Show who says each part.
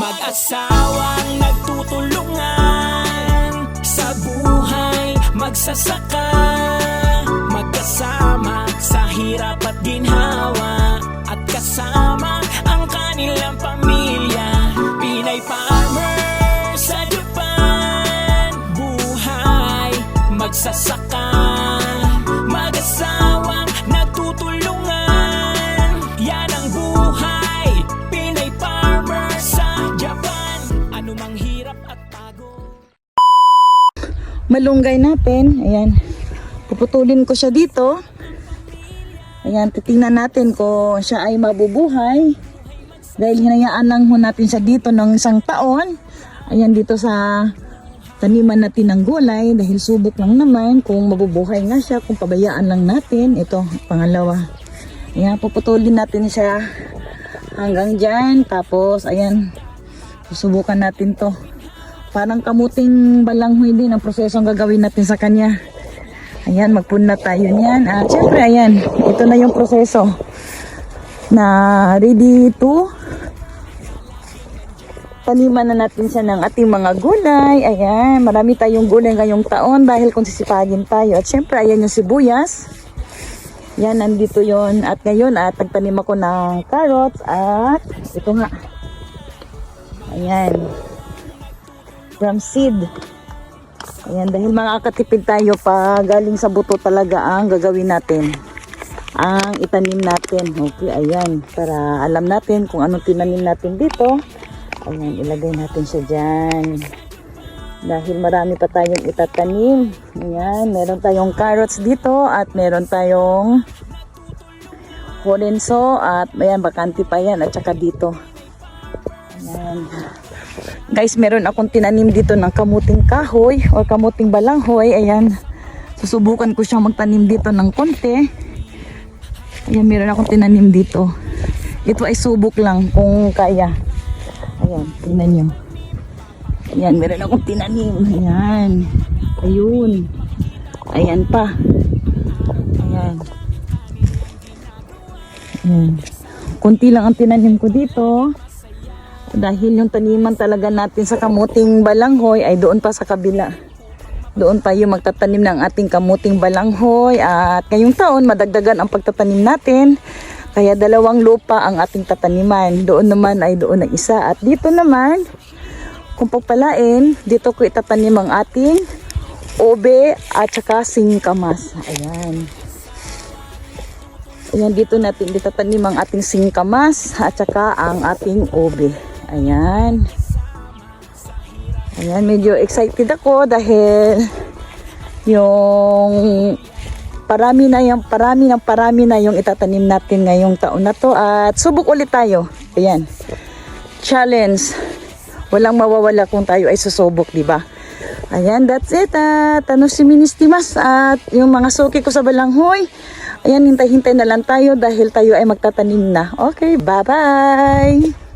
Speaker 1: Mag-asawang nagtutulungan Sa buhay magsasaka magsasaka Mag-asawang nagtutulungan Yan ang buhay Pinay farmer sa Japan Ano mang hirap at pagod
Speaker 2: malunggay natin. Ayan. Puputulin ko siya dito. Ayan, titingnan natin kung siya ay mabubuhay. Dahil hinayaan lang ho natin siya dito ng isang taon. Ayan, dito sa taniman natin ng gulay. Dahil subok lang naman kung mabubuhay nga siya, kung pabayaan lang natin. Ito, pangalawa. Ayan, puputulin natin siya hanggang dyan. Tapos, ayan, susubukan natin to. Parang kamuting balanghoy din ang proseso ang gagawin natin sa kanya. Ayan, magpuna tayo niyan. At syempre, ayan, ito na yung proseso na ready to taniman na natin siya ng ating mga gulay. Ayan, marami tayong gulay ngayong taon dahil kung sisipagin tayo. At syempre, ayan yung sibuyas. Yan, nandito yon At ngayon, at nagtanim ako ng carrots at ito nga. Ayan from seed. Ayan, dahil mga katipid tayo pa galing sa buto talaga ang gagawin natin. Ang itanim natin. Okay, ayan. Para alam natin kung anong tinanim natin dito. Ayan, ilagay natin siya dyan. Dahil marami pa tayong itatanim. Ayan, meron tayong carrots dito at meron tayong horenso at ayan, bakante pa yan at saka dito. Ayan. Guys, meron akong tinanim dito ng kamuting kahoy or kamuting balanghoy. Ayan. Susubukan ko siyang magtanim dito ng konti. Ayan, meron akong tinanim dito. Ito ay subok lang kung kaya. Ayan, tingnan nyo. Ayan, meron akong tinanim. Ayan. Ayun. Ayan pa. Ayan. Ayan. Kunti lang ang tinanim ko dito. Dahil yung taniman talaga natin sa kamuting balanghoy ay doon pa sa kabila. Doon tayo magtatanim ng ating kamuting balanghoy at ngayong taon madagdagan ang pagtatanim natin. Kaya dalawang lupa ang ating tataniman. Doon naman ay doon ang isa. At dito naman, kung pagpalain, dito ko itatanim ang ating obe at saka singkamas. Ayan. Ayan, dito natin itatanim ang ating singkamas at saka ang ating obe. Ayan. Ayan, medyo excited ako dahil yung parami na yung parami ng parami na yung itatanim natin ngayong taon na to at subok ulit tayo. Ayan. Challenge. Walang mawawala kung tayo ay susubok, di ba? Ayan, that's it. At ano si Ministimas at yung mga suki ko sa balanghoy. Ayan, hintay-hintay na lang tayo dahil tayo ay magtatanim na. Okay, bye-bye!